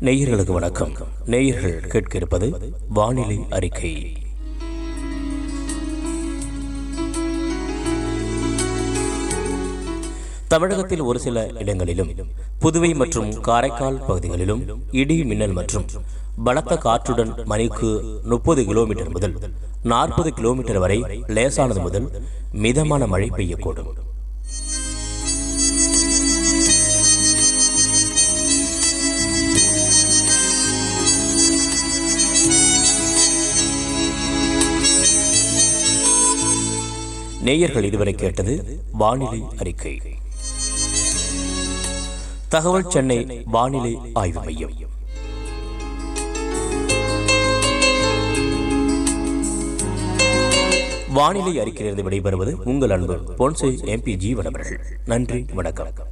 நேயர்களுக்கு வணக்கம். நேயர்கள் கேட்க இருப்பது வானிலை அறிக்கை. தமிழகத்தில் ஒரு சில இடங்களிலும் புதுவை மற்றும் காரைக்கால் பகுதிகளிலும் இடி மின்னல் மற்றும் பலத்த காற்றுடன் மணிக்கு முப்பது கிலோமீட்டர் முதல் நாற்பது கிலோமீட்டர் வரை லேசானது முதல் மிதமான மழை பெய்யக்கூடும். நேயர்கள் இதுவரை கேட்டது வானிலை அறிக்கை. தகவல் சென்னை வானிலை ஆய்வு மையம். வானிலை அறிக்கையிலிருந்து விடைபெறுவது உங்கள் அன்பு பொன்சை எம்பி ஜீவன் அவர்கள். நன்றி வணக்கம்.